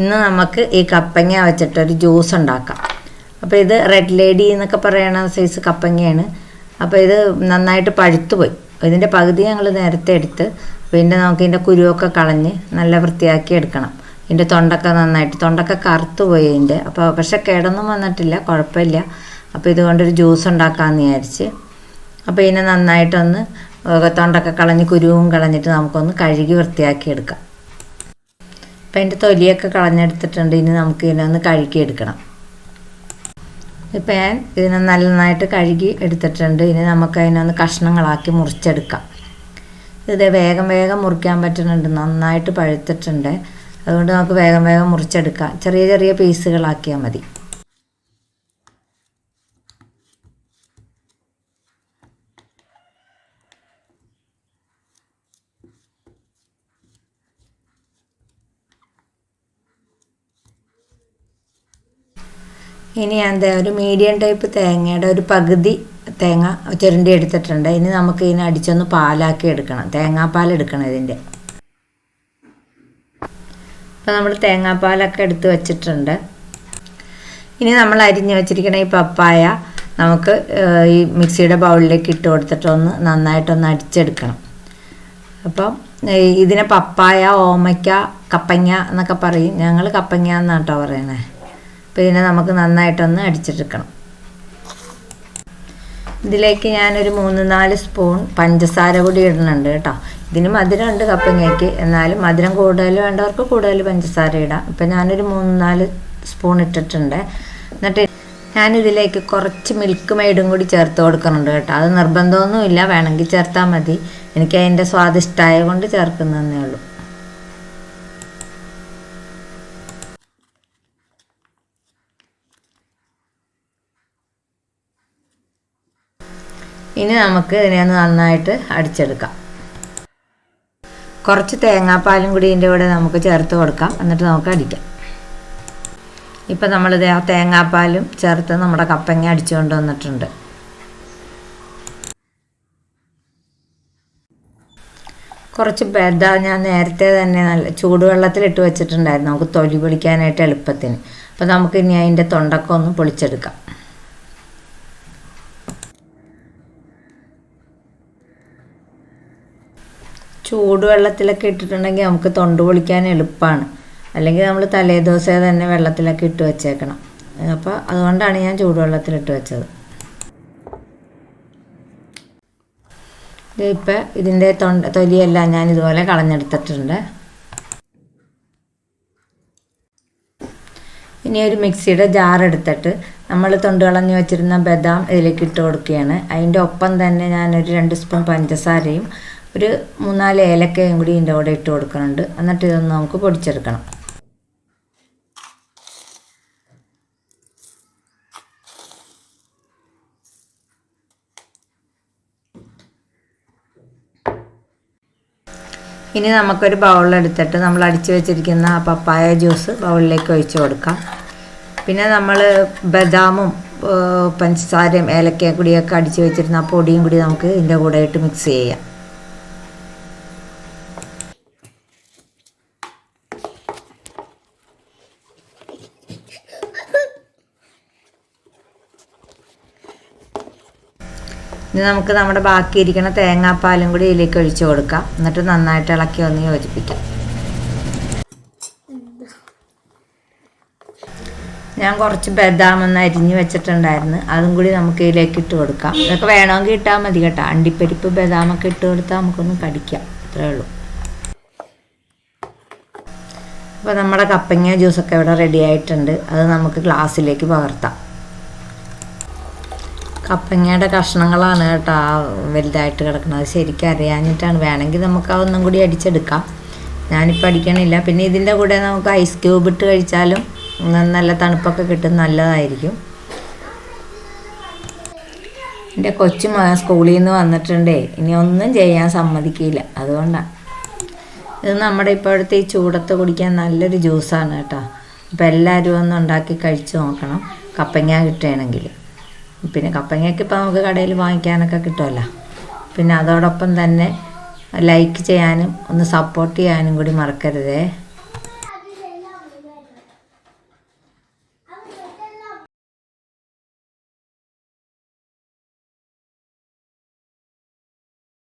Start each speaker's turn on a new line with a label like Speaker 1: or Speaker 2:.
Speaker 1: ഇന്ന് നമുക്ക് ഈ കപ്പങ്ങ വെച്ചിട്ടൊരു ജ്യൂസ് ഉണ്ടാക്കാം. അപ്പോൾ ഇത് റെഡ് ലേഡി എന്നൊക്കെ പറയണ സൈസ് കപ്പങ്ങയാണ്. അപ്പോൾ ഇത് നന്നായിട്ട് പഴുത്തുപോയി. ഇതിന്റെ പകുതി ഞങ്ങൾ നേരത്തെ എടുത്ത് പിന്നെ നമുക്ക് ഇതിന്റെ കുരുവൊക്കെ കളഞ്ഞ് നല്ല വൃത്തിയാക്കി എടുക്കണം. ഇതിന്റെ തൊണ്ടൊക്കെ നന്നായിട്ട് തൊണ്ടൊക്കെ കറുത്തു പോയി ഇതിന്റെ അപ്പോൾ പക്ഷെ കേടൊന്നും വന്നിട്ടില്ല കുഴപ്പമില്ല. അപ്പോൾ ഇതുകൊണ്ടൊരു ജ്യൂസ് ഉണ്ടാക്കാമെന്ന് വിചാരിച്ച്. അപ്പോൾ ഇതിനെ നന്നായിട്ടൊന്ന് തൊണ്ടൊക്കെ കളഞ്ഞ് കുരുവും കളഞ്ഞിട്ട് നമുക്കൊന്ന് കഴുകി വൃത്തിയാക്കി എടുക്കാം. അപ്പം അതിന്റെ തൊലിയൊക്കെ കളഞ്ഞെടുത്തിട്ടുണ്ട്. ഇനി നമുക്ക് ഇതിനെ ഒന്ന് കഴുകി എടുക്കണം ഇപ്പം ഞാൻ ഇതിനെ നന്നായിട്ട് കഴുകി എടുത്തിട്ടുണ്ട്. ഇനി നമുക്ക് അതിനൊന്ന് കഷ്ണങ്ങളാക്കി മുറിച്ചെടുക്കാം. ഇത് വേഗം വേഗം മുറിക്കാൻ പറ്റുന്നുണ്ട്. നന്നായിട്ട് പഴുത്തിട്ടുണ്ട്. അതുകൊണ്ട് നമുക്ക് വേഗം വേഗം മുറിച്ചെടുക്കാം. ചെറിയ ചെറിയ പീസുകളാക്കിയാൽ മതി. ഇനി എന്താ ഒരു മീഡിയം ടൈപ്പ് തേങ്ങയുടെ ഒരു പകുതി തേങ്ങ ചുരണ്ടി എടുത്തിട്ടുണ്ട്. ഇനി നമുക്ക് ഇതിനെ അടിച്ചൊന്ന് പാലാക്കി എടുക്കണം. തേങ്ങാപ്പാൽ എടുക്കണം ഇതിന്റെ. അപ്പോൾ നമ്മൾ തേങ്ങാപ്പാലൊക്കെ എടുത്ത് വച്ചിട്ടുണ്ട്. ഇനി നമ്മൾ അരിഞ്ഞ് വെച്ചിരിക്കുന്ന ഈ പപ്പായ നമുക്ക് ഈ മിക്സിയുടെ ബൗളിലേക്ക് ഇട്ട് കൊടുത്തിട്ടൊന്ന് നന്നായിട്ടൊന്ന് അടിച്ചെടുക്കണം. അപ്പം ഇതിനെ പപ്പായ ഓമയ്ക്ക കപ്പങ്ങ എന്നൊക്കെ പറയും. ഞങ്ങൾ കപ്പങ്ങ എന്നാട്ടോ പറയണേ? ഇതിനെ നമുക്ക് നന്നായിട്ടൊന്ന് അടിച്ചെടുക്കണം. ഇതിലേക്ക് ഞാനൊരു മൂന്ന് നാല് സ്പൂൺ പഞ്ചസാര കൂടി ഇടുന്നുണ്ട് കേട്ടോ. ഇതിന് മധുരം ഉണ്ട് കപ്പങ്ങയ്ക്ക്. എന്നാലും മധുരം കൂടുതൽ വേണ്ടവർക്ക് കൂടുതൽ പഞ്ചസാര ഇടാം. ഇപ്പം ഞാനൊരു മൂന്ന് നാല് സ്പൂൺ ഇട്ടിട്ടുണ്ട്. എന്നിട്ട് ഞാനിതിലേക്ക് കുറച്ച് മിൽക്ക് മെയ്ഡും കൂടി ചേർത്ത് കൊടുക്കുന്നുണ്ട് കേട്ടോ. അത് നിർബന്ധമൊന്നുമില്ല. വേണമെങ്കിൽ ചേർത്താൽ മതി. എനിക്ക് അതിന്റെ സ്വാദിഷ്ടമായ കൊണ്ട് ചേർക്കുന്നതന്നേ ഉള്ളൂ. ഇനി നമുക്ക് ഇതിനെ ഒന്ന് നന്നായിട്ട് അടിച്ചെടുക്കാം. കുറച്ച് തേങ്ങാപ്പാലും കൂടി ഇതിന്റെ കൂടെ നമുക്ക് ചേർത്ത് കൊടുക്കാം. എന്നിട്ട് നമുക്ക് അടിക്കാം. ഇപ്പം നമ്മളിത് ആ തേങ്ങാപ്പാലും ചേർത്ത് നമ്മുടെ കപ്പങ്ങ അടിച്ചുകൊണ്ട് വന്നിട്ടുണ്ട്. കുറച്ച് ബദ ഞാൻ നേരത്തെ തന്നെ നല്ല ചൂടുവെള്ളത്തിലിട്ട് വെച്ചിട്ടുണ്ടായിരുന്നു. നമുക്ക് തൊലി പൊളിക്കാനായിട്ട് എളുപ്പത്തിന്. അപ്പോൾ നമുക്ക് ഇനി അതിന്റെ തൊണ്ടക്കൊന്ന് പൊളിച്ചെടുക്കാം. ചൂടുവെള്ളത്തിലൊക്കെ ഇട്ടിട്ടുണ്ടെങ്കിൽ നമുക്ക് തൊണ്ട് പൊളിക്കാൻ എളുപ്പമാണ് അല്ലെങ്കിൽ നമ്മൾ തലേദിവസമേ തന്നെ വെള്ളത്തിലൊക്കെ ഇട്ട് വെച്ചേക്കണം. അപ്പോൾ അതുകൊണ്ടാണ് ഞാൻ ചൂടുവെള്ളത്തിലിട്ട് വെച്ചത്. ഇപ്പം ഇതിന്റെ തൊണ്ട തൊലിയെല്ലാം ഞാൻ ഇതുപോലെ കളഞ്ഞെടുത്തിട്ടുണ്ട്. ഇനി ഒരു മിക്സിയുടെ ജാർ എടുത്തിട്ട് നമ്മൾ തൊണ്ട് കളഞ്ഞ് വെച്ചിരുന്ന ബദാം ഇതിലേക്ക് ഇട്ട് കൊടുക്കുകയാണ്. അതിന്റെ ഒപ്പം തന്നെ ഞാനൊരു രണ്ട് സ്പൂൺ പഞ്ചസാരയും ഒരു മൂന്നാൽ ഏലക്കയും കൂടി ഇതിന്റെ കൂടെ ഇട്ട് കൊടുക്കുന്നുണ്ട്. എന്നിട്ട് ഇതൊന്ന് നമുക്ക് പൊടിച്ചെടുക്കണം. ഇനി നമുക്കൊരു ബൗളിലെടുത്തിട്ട് നമ്മൾ അടിച്ചു വെച്ചിരിക്കുന്ന പപ്പായ ജ്യൂസ് ബൗളിലേക്ക് ഒഴിച്ച് കൊടുക്കാം. പിന്നെ നമ്മൾ ബദാമും പഞ്ചസാരയും ഏലക്കയും കൂടിയൊക്കെ അടിച്ചു വെച്ചിരുന്ന പൊടിയും കൂടി നമുക്ക് ഇതിന്റെ കൂടെ ഇട്ട് മിക്സ് ചെയ്യാം. ഇനി നമുക്ക് നമ്മുടെ ബാക്കിയിരിക്കുന്ന തേങ്ങാപ്പാലും കൂടി ഇതിലേക്ക് ഒഴിച്ചു കൊടുക്കാം. എന്നിട്ട് നന്നായിട്ട് ഇളക്കി ഒന്ന് യോജിപ്പിക്കാം. ഞാൻ കുറച്ച് ബദാം ഒന്ന് അരിഞ്ഞ് വെച്ചിട്ടുണ്ടായിരുന്നു. അതും കൂടി നമുക്ക് ഇതിലേക്ക് ഇട്ട് കൊടുക്കാം. ഇതൊക്കെ വേണമെങ്കിൽ ഇട്ടാൽ മതി കേട്ടോ. അണ്ടിപ്പരിപ്പ് ബദാമൊക്കെ ഇട്ട് കൊടുത്താൽ നമുക്കൊന്ന് കടിക്കാം. അത്രേ ഉള്ളൂ. അപ്പോൾ നമ്മുടെ കപ്പങ്ങ ജ്യൂസൊക്കെ ഇവിടെ റെഡി ആയിട്ടുണ്ട്. അത് നമുക്ക് ഗ്ലാസ്സിലേക്ക് പകർത്താം. കപ്പങ്ങയുടെ കഷ്ണങ്ങളാണ് കേട്ടോ വലുതായിട്ട് കിടക്കുന്നത്. ശരിക്കും അറിയാഞ്ഞിട്ടാണ്. വേണമെങ്കിൽ നമുക്ക് അതൊന്നും കൂടി അടിച്ചെടുക്കാം. ഞാനിപ്പോൾ അടിക്കണില്ല. പിന്നെ ഇതിന്റെ കൂടെ നമുക്ക് ഐസ് ക്യൂബ് ഇട്ട് കഴിച്ചാലും നല്ല തണുപ്പൊക്കെ കിട്ടും. നല്ലതായിരിക്കും. എന്റെ കൊച്ചു മകൻ സ്കൂളിൽ നിന്ന് വന്നിട്ടുണ്ടേ. ഇനി ഒന്നും ചെയ്യാൻ സമ്മതിക്കില്ല. അതുകൊണ്ടാണ് ഇത് നമ്മുടെ ഇപ്പോഴത്തെ ഈ ചൂടത്ത് കുടിക്കാൻ നല്ലൊരു ജ്യൂസാണ് കേട്ടോ. അപ്പോൾ എല്ലാവരും ഒന്ന് ഉണ്ടാക്കി കഴിച്ച് നോക്കണം. കപ്പങ്ങ കിട്ടുകയാണെങ്കിൽ. പിന്നെ കപ്പങ്ങയൊക്കെ ഇപ്പോൾ നമുക്ക് കടയിൽ വാങ്ങിക്കാനൊക്കെ കിട്ടുമല്ലോ. പിന്നെ അതോടൊപ്പം തന്നെ ലൈക്ക് ചെയ്യാനും ഒന്ന് സപ്പോർട്ട് ചെയ്യാനും കൂടി മറക്കരുതേ.